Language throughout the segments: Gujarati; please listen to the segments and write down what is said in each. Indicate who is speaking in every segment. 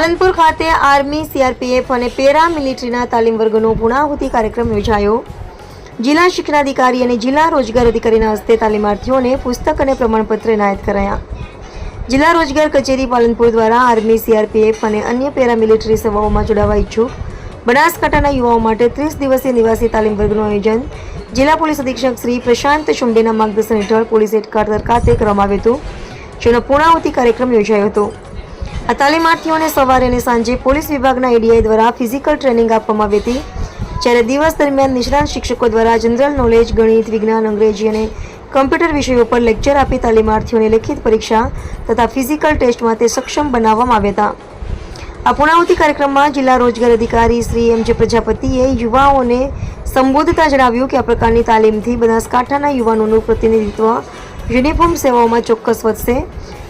Speaker 1: ખાતે આર્મી, સીઆરપીએફ અને પેરા મિલિટરીના તાલીમ વર્ગનો પૂર્ણાહુતિ કાર્યક્રમ યોજાયો. જિલ્લા શિક્ષણાધિકારી અને જિલ્લા રોજગાર અધિકારીના હસ્તે તાલીમાર્થીઓને પુસ્તક અને પ્રમાણપત્ર એનાયત કરાયા. જિલ્લા રોજગાર કચેરી પાલનપુર દ્વારા આર્મી, સીઆરપીએફ અને અન્ય પેરા મિલિટરી સેવાઓમાં જોડાવા ઈચ્છુક બનાસકાંઠાના યુવાઓ માટે ત્રીસ દિવસીય નિવાસી તાલીમ વર્ગનું આયોજન જિલ્લા પોલીસ અધિક્ષક શ્રી પ્રશાંત શુંબેના માર્ગદર્શન હેઠળ પોલીસ હેડક્વાર્ટર ખાતે કરવામાં આવ્યું હતું, જેનો પૂર્ણાહુતિ કાર્યક્રમ યોજાયો હતો. આ તાલીમાર્થીઓને સવારે અને સાંજે પોલીસ વિભાગના એડીઆઈ દ્વારા ફિઝિકલ ટ્રેનિંગ આપવામાં આવી હતી. જ્યારે દિવસ દરમિયાન નિષ્ણાંત શિક્ષકો દ્વારા જનરલ નોલેજ, ગણિત, વિજ્ઞાન, અંગ્રેજી અને કમ્પ્યુટર વિષયો પર લેક્ચર આપી તાલીમાર્થીઓને લેખિત પરીક્ષા તથા ફિઝિકલ ટેસ્ટ માટે સક્ષમ બનાવવામાં આવ્યા હતા. આ પૂર્ણાહુતિ કાર્યક્રમમાં જિલ્લા રોજગાર અધિકારી શ્રી એમ જે પ્રજાપતિએ યુવાઓને સંબોધતા જણાવ્યું કે આ પ્રકારની તાલીમથી બનાસકાંઠાના યુવાનોનું પ્રતિનિધિત્વ યુનિફોર્મ સેવાઓમાં ચોક્કસ વધશે.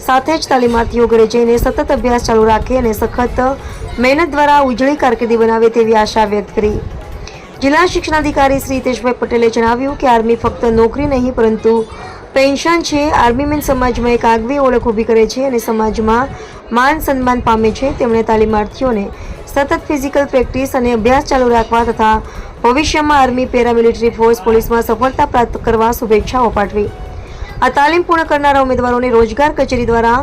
Speaker 1: સાથે જ તાલીમાર્થીઓ ઘરે જઈને સતત અભ્યાસ ચાલુ રાખે અને સખત મહેનત દ્વારા ઉજળી કારકિર્દી બનાવે તેવી આશા વ્યક્ત કરી. જિલ્લા શિક્ષણાધિકારી શ્રી હિતેશભાઈ પટેલે જણાવ્યું કે આર્મી ફક્ત નોકરી નહીં, પરંતુ પેન્શન છે. આર્મી મેન સમાજમાં એક આગવી ઓળખ ઊભી કરે છે અને સમાજમાં માન સન્માન પામે છે. તેમણે તાલીમાર્થીઓને સતત ફિઝિકલ પ્રેક્ટિસ અને અભ્યાસ ચાલુ રાખવા તથા ભવિષ્યમાં આર્મી પેરામિલિટરી ફોર્સ પોલીસમાં સફળતા પ્રાપ્ત કરવા શુભેચ્છાઓ પાઠવી. આ તાલીમ પૂર્ણ કરનારા ઉમેદવારોને રોજગાર કચેરી દ્વારા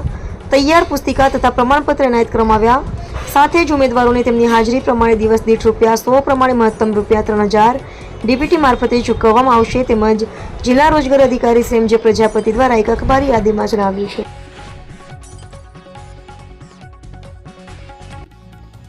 Speaker 1: તૈયાર પુસ્તિકા તથા પ્રમાણપત્ર એનાયત કરવામાં આવ્યા. સાથે જ ઉમેદવારોને તેમની હાજરી પ્રમાણે દિવસ દીઠ રૂપિયા સો પ્રમાણે મહત્તમ રૂપિયા ત્રણ હજાર ડીપીટી મારફતે ચૂકવવામાં આવશે. તેમજ જિલ્લા રોજગાર અધિકારી શ્રી એમ જે પ્રજાપતિ દ્વારા એક અખબારી યાદીમાં જણાવ્યું છે.